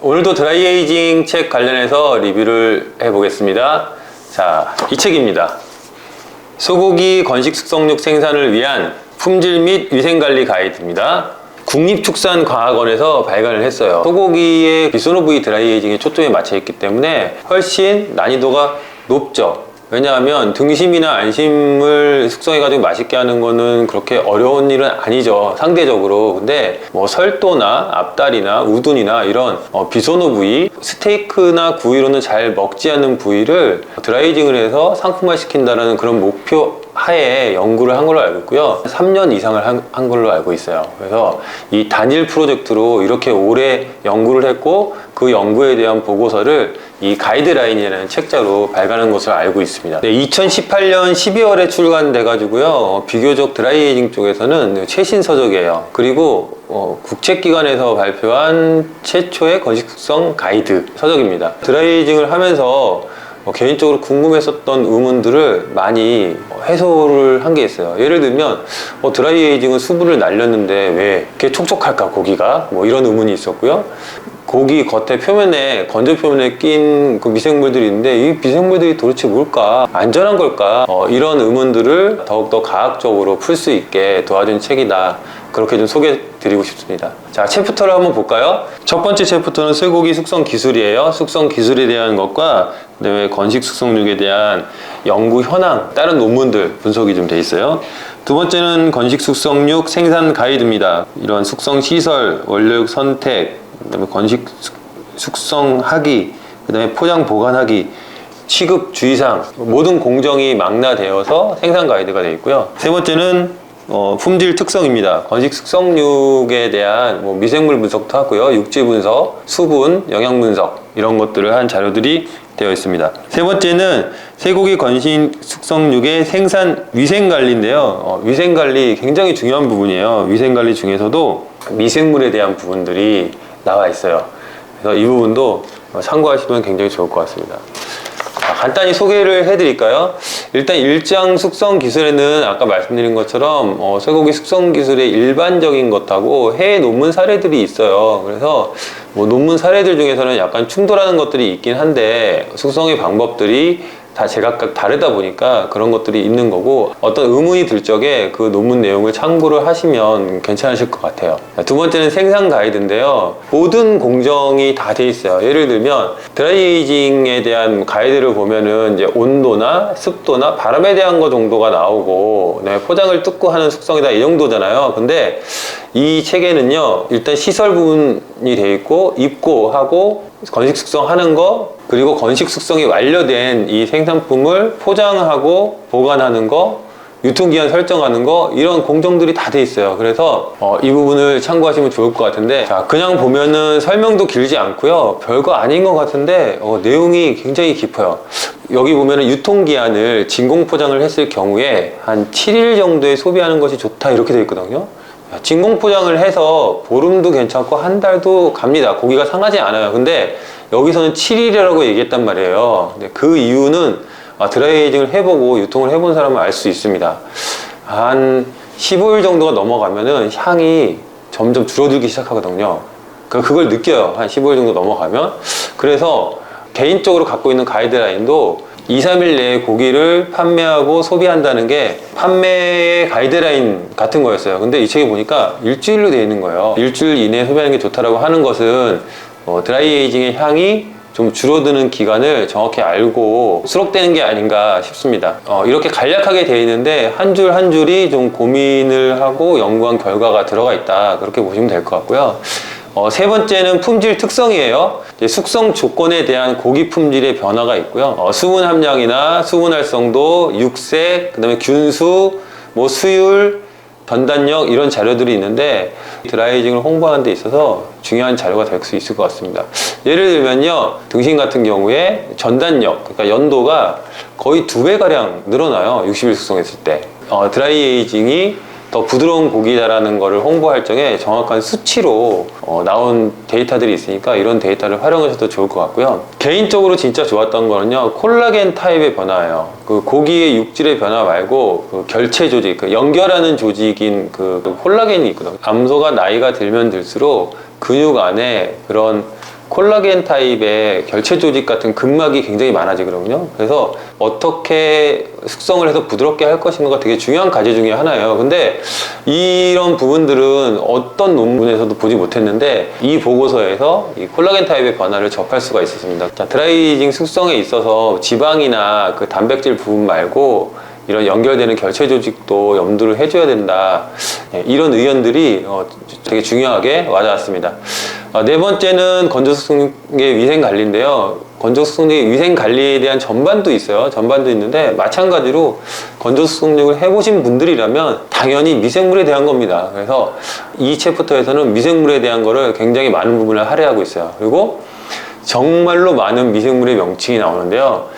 오늘도 드라이에이징 책 관련해서 리뷰를 해보겠습니다. 자, 이 책입니다. 소고기 건식 숙성육 생산을 위한 품질 및 위생관리 가이드입니다. 국립축산과학원에서 발간을 했어요. 소고기의 비소노브이 드라이에이징에 초점이 맞춰 있기 때문에 훨씬 난이도가 높죠. 왜냐하면 등심이나 안심을 숙성해가지고 맛있게 하는 거는 그렇게 어려운 일은 아니죠. 상대적으로. 근데 뭐 설도나 앞다리나 우둔이나 이런 어, 비소노 부위, 스테이크나 구이로는 잘 먹지 않는 부위를 드라이징을 해서 상품화 시킨다는 그런 목표 하에 연구를 한 걸로 알고 있고요. 3년 이상을 한, 한 걸로 알고 있어요. 그래서 이 단일 프로젝트로 이렇게 오래 연구를 했고 그 연구에 대한 보고서를 이 가이드라인이라는 책자로 발간한 것으로 알고 있습니다. 2018년 12월에 출간돼 가지고요. 비교적 드라이에이징 쪽에서는 최신 서적이에요. 그리고 어, 국책기관에서 발표한 최초의 건식숙성 가이드 서적입니다. 드라이에이징을 하면서 어, 개인적으로 궁금했었던 의문들을 많이 해소를 한 게 있어요. 예를 들면 어, 드라이 에이징은 수분을 날렸는데 왜 이렇게 촉촉할까 고기가 뭐 이런 의문이 있었고요. 고기 겉에 표면에 건조 표면에 낀 그 미생물들이 있는데 이 미생물들이 도대체 뭘까? 안전한 걸까? 어, 이런 의문들을 더욱더 과학적으로 풀 수 있게 도와준 책이다. 그렇게 좀 소개해 드리고 싶습니다. 자 챕터를 한번 볼까요? 첫 번째 챕터는 쇠고기 숙성 기술이에요. 숙성 기술에 대한 것과 그다음에 건식 숙성육에 대한 연구 현황 다른 논문들 분석이 좀 돼 있어요. 두 번째는 건식 숙성육 생산 가이드입니다. 이런 숙성 시설 원료육 선택 그다음에 건식 숙- 숙성하기, 그다음에 포장 보관하기, 취급 주의사항 모든 공정이 망라되어서 생산 가이드가 되어 있고요. 세 번째는 어, 품질 특성입니다. 건식 숙성육에 대한 뭐 미생물 분석도 하고요, 육질 분석, 수분, 영양 분석 이런 것들을 한 자료들이 되어 있습니다. 세 번째는 쇠고기 건식 숙성육의 생산 위생 관리인데요. 어, 위생 관리 굉장히 중요한 부분이에요. 위생 관리 중에서도 미생물에 대한 부분들이 나와 있어요. 그래서 이 부분도 참고하시면 굉장히 좋을 것 같습니다. 자, 간단히 소개를 해드릴까요? 일단 일장 숙성 기술에는 아까 말씀드린 것처럼 어, 쇠고기 숙성 기술의 일반적인 것하고 해외 논문 사례들이 있어요. 그래서 뭐 논문 사례들 중에서는 약간 충돌하는 것들이 있긴 한데 숙성의 방법들이 다 제각각 다르다 보니까 그런 것들이 있는 거고 어떤 의문이 들 적에 그 논문 내용을 참고를 하시면 괜찮으실 것 같아요. 두 번째는 생산 가이드인데요. 모든 공정이 다 돼 있어요. 예를 들면 드라이에이징에 대한 가이드를 보면은 이제 온도나 습도나 바람에 대한 거 정도가 나오고 그다음에 포장을 뜯고 하는 숙성이다 이 정도잖아요. 근데 이 책에는요 일단 시설 부분이 돼 있고 입고 하고 건식 숙성하는 거 그리고 건식 숙성이 완료된 이 생산품을 포장하고 보관하는 거 유통기한 설정하는 거 이런 공정들이 다 돼 있어요. 그래서 어, 이 부분을 참고하시면 좋을 것 같은데 자 그냥 보면은 설명도 길지 않고요. 별거 아닌 것 같은데 어, 내용이 굉장히 깊어요. 여기 보면은 유통기한을 진공 포장을 했을 경우에 한 7일 정도에 소비하는 것이 좋다 이렇게 돼 있거든요 진공 포장을 해서 보름도 괜찮고 한 달도 갑니다. 고기가 상하지 않아요. 근데 여기서는 7일이라고 얘기했단 말이에요. 그 이유는 아, 드라이에이징을 해보고 유통을 해본 사람은 알 수 있습니다. 한 15일 정도가 넘어가면은 향이 점점 줄어들기 시작하거든요. 그- 그걸 느껴요. 한 15일 정도 넘어가면. 그래서 개인적으로 갖고 있는 가이드라인도 2, 3일 내에 고기를 판매하고 소비한다는 게 판매의 가이드라인 같은 거였어요. 근데 이 책에 보니까 일주일로 되어 있는 거예요. 일주일 이내에 소비하는 게 좋다라고 하는 것은 어, 드라이에이징의 향이 좀 줄어드는 기간을 정확히 알고 수록되는 게 아닌가 싶습니다. 어, 이렇게 간략하게 되어 있는데 한 줄 한 줄이 좀 고민을 하고 연구한 결과가 들어가 있다. 그렇게 보시면 될 것 같고요. 어, 세 번째는 품질 특성이에요. 숙성 조건에 대한 고기 품질의 변화가 있고요. 어, 수분 함량이나 수분 활성도, 육색, 그 다음에 균수, 뭐 수율, 전단력 이런 자료들이 있는데 드라이징을 홍보하는 데 있어서 중요한 자료가 될 수 있을 것 같습니다. 예를 들면요. 등심 같은 경우에 전단력, 그러니까 연도가 거의 두 배 가량 늘어나요. 60일 숙성했을 때. 어, 드라이에이징이 더 부드러운 고기다라는 거를 홍보할 적에 정확한 수치로 어, 나온 데이터들이 있으니까 이런 데이터를 활용하셔도 좋을 것 같고요. 개인적으로 진짜 좋았던 거는요, 콜라겐 타입의 변화예요. 그 고기의 육질의 변화 말고 그 결체 조직, 그 연결하는 조직인 그, 그 콜라겐이 있거든요. 암소가 나이가 들면 들수록 근육 안에 그런 콜라겐 타입의 결체 조직 같은 근막이 굉장히 많아지거든요. 그래서 어떻게 숙성을 해서 부드럽게 할 것인가가 되게 중요한 과제 중에 하나예요. 근데 이런 부분들은 어떤 논문에서도 보지 못했는데 이 보고서에서 이 콜라겐 타입의 변화를 접할 수가 있었습니다. 자, 드라이징 숙성에 있어서 지방이나 그 단백질 부분 말고 이런 연결되는 결체 조직도 염두를 해줘야 된다. 예, 이런 의견들이 어, 되게 중요하게 와닿았습니다. 어, 네 번째는 건조숙성의 위생 관리인데요. 건조숙성의 위생 관리에 대한 전반도 있어요. 전반도 있는데 마찬가지로 건조숙성육을 해보신 분들이라면 당연히 미생물에 대한 겁니다. 그래서 이 챕터에서는 미생물에 대한 거를 굉장히 많은 부분을 할애하고 있어요. 그리고 정말로 많은 미생물의 명칭이 나오는데요.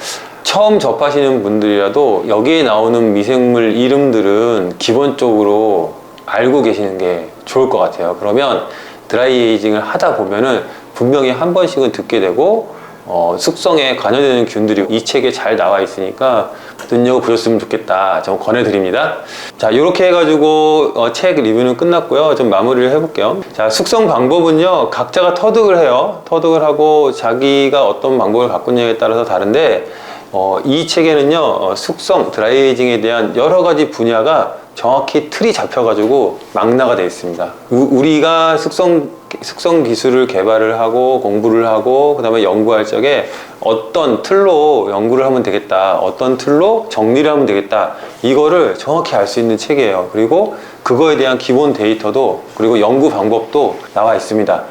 처음 접하시는 분들이라도 여기에 나오는 미생물 이름들은 기본적으로 알고 계시는 게 좋을 것 같아요. 그러면 드라이 에이징을 하다 보면은 분명히 한 번씩은 듣게 되고 어, 숙성에 관여되는 균들이 이 책에 잘 나와 있으니까 눈여겨 보셨으면 좋겠다. 좀 권해드립니다. 자, 이렇게 해가지고 어, 책 리뷰는 끝났고요. 좀 마무리를 해볼게요. 자, 숙성 방법은요, 각자가 터득을 해요. 터득을 하고 자기가 어떤 방법을 갖고 있느냐에 따라서 다른데, 어, 이 책에는요, 어, 숙성, 드라이에이징에 대한 여러 가지 분야가 정확히 틀이 잡혀가지고 망라가 되어 있습니다. 우, 우리가 숙성, 숙성 기술을 개발을 하고 공부를 하고 그 다음에 연구할 적에 어떤 틀로 연구를 하면 되겠다. 어떤 틀로 정리를 하면 되겠다. 이거를 정확히 알 수 있는 책이에요. 그리고 그거에 대한 기본 데이터도 그리고 연구 방법도 나와 있습니다.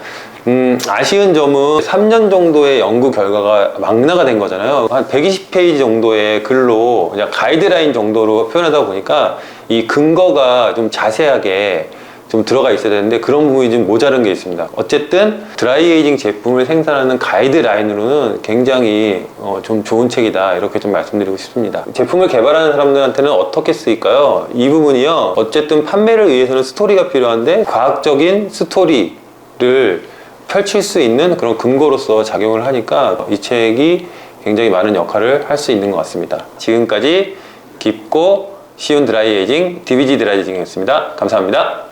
음, 아쉬운 점은 3년 정도의 연구 결과가 망라가 된 거잖아요. 한 120페이지 정도의 글로 그냥 가이드라인 정도로 표현하다 보니까 이 근거가 좀 자세하게 좀 들어가 있어야 되는데 그런 부분이 좀 모자른 게 있습니다. 어쨌든 드라이에이징 제품을 생산하는 가이드라인으로는 굉장히 어, 좀 좋은 책이다 이렇게 좀 말씀드리고 싶습니다. 제품을 개발하는 사람들한테는 어떻게 쓰일까요? 이 부분이요. 어쨌든 판매를 위해서는 스토리가 필요한데 과학적인 스토리를 펼칠 수 있는 그런 근거로서 작용을 하니까 이 책이 굉장히 많은 역할을 할 수 있는 것 같습니다. 지금까지 깊고 쉬운 드라이에이징, DBG 드라이에이징이었습니다. 감사합니다.